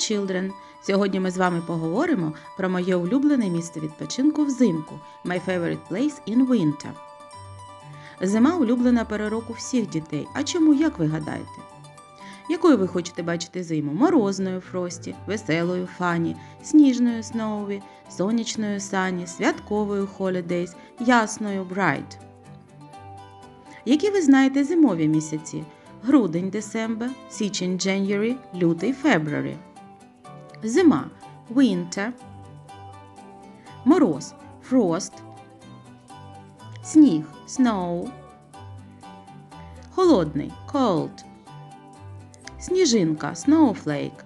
children! Сьогодні ми з вами поговоримо про моє улюблене місце відпочинку взимку My favorite place in winter. Зима улюблена пора року всіх дітей. А чому, як ви гадаєте? Якою ви хочете бачити зиму? Морозною фрості, веселою фані, сніжною сноуві, сонячною сані, святковою holidays, ясною bright. Які ви знаєте зимові місяці? Грудень, December, січень, January, лютий, February. Зима winter. Мороз frost. Сніг snow. Холодний cold. Сніжинка snowflake.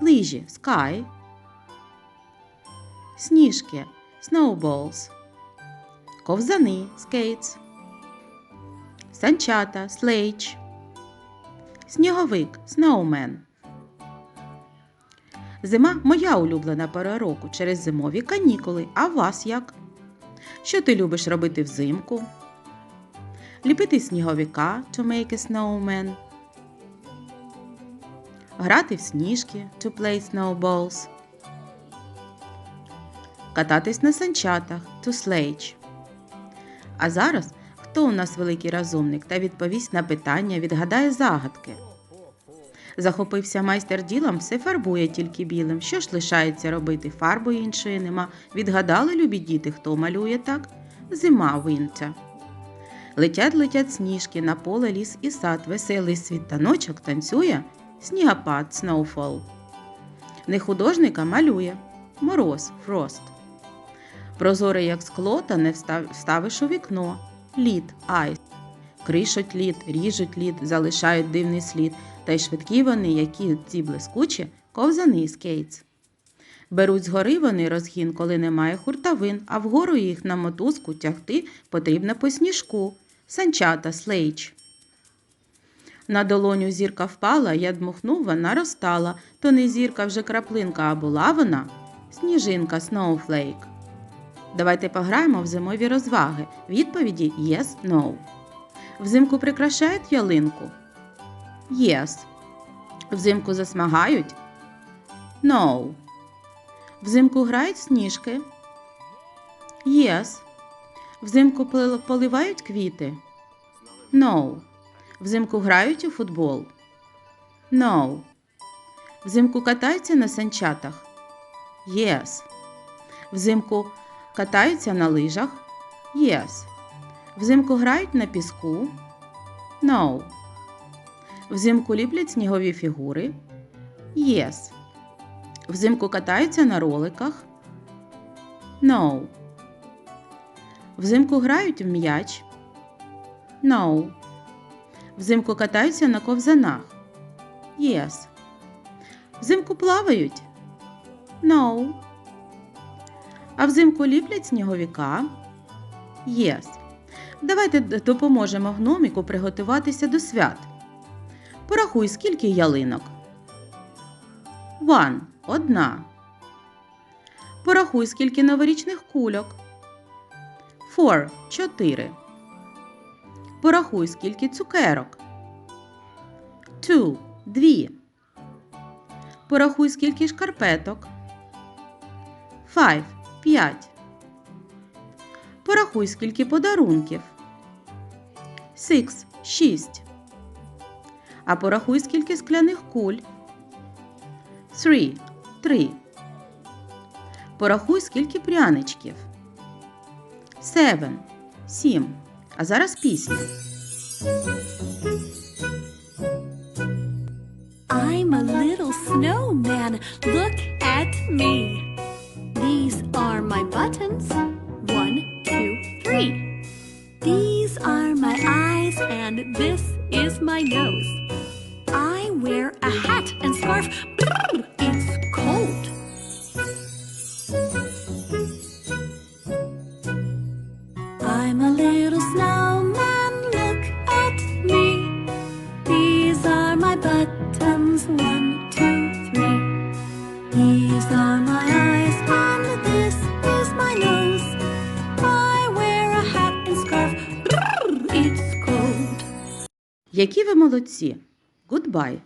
Лижі sky. Сніжки snowballs. Ковзани skates. Санчата sledge. Сніговик snowman. Зима моя улюблена пора року через зимові канікули. А вас як? Що ти любиш робити взимку? Ліпити сніговика to make a snowman. Грати в сніжки to play snowballs. Кататись на санчатах to sledge. А зараз хто у нас великий розумник та відповість на питання, відгадає загадки. Захопився майстер ділом, все фарбує тільки білим. Що ж лишається робити? Фарби іншої нема. Відгадали, любі діти, хто малює так? Зима винця. Летять, летять сніжки, на поле ліс і сад, веселий світаночок танцює, снігопад, snowfall. Не художника малює, мороз, фрост. Прозорий, як скло, та не вставиш у вікно, лід, айс. Кришуть лід, ріжуть лід, залишають дивний слід, та й швидкі вони, які ці блискучі, ковзани скейтс. Беруть згори вони розгін, коли немає хуртовин, а вгору їх на мотузку тягти потрібно по сніжку, санчата, слейч. На долоню зірка впала, я дмухнув, вона розтала, то не зірка вже краплинка, а була вона сніжинка, snowflake. Давайте пограємо в зимові розваги. Відповіді yes, no. Взимку прикрашають ялинку? Yes. Взимку засмагають? No. Взимку грають сніжки? Yes. Взимку поливають квіти? No. Взимку грають у футбол? No. Взимку катаються на санчатах? Yes. Взимку катаються на лижах? Yes. Взимку грають на піску? No. Взимку ліплять снігові фігури? Yes. Взимку катаються на роликах? No. Взимку грають в м'яч? No. Взимку катаються на ковзанах? Yes. Взимку плавають? No. А взимку ліплять сніговіка? Yes. Давайте допоможемо гноміку приготуватися до свят. Порахуй, скільки ялинок. One – одна. Порахуй, скільки новорічних кульок. Four – чотири. Порахуй, скільки цукерок. Two – дві. Порахуй, скільки шкарпеток. Five – п'ять. Порахуй, скільки подарунків. Six – шість. А порахуй, скільки скляних куль. Three – три. Порахуй, скільки пряничків. Seven – сім. А зараз пісня. I'm a little snowman. Look at me. These are my buttons. One, two, three. These are my eyes, and this is my nose. I wear a hat and scarf. It's cold. I'm a little snowman. Look at me. These are my buttons, one, two, three. These are my eyes, and this is my nose. I wear a hat and scarf. It's cold. Які ви молодці! Goodbye!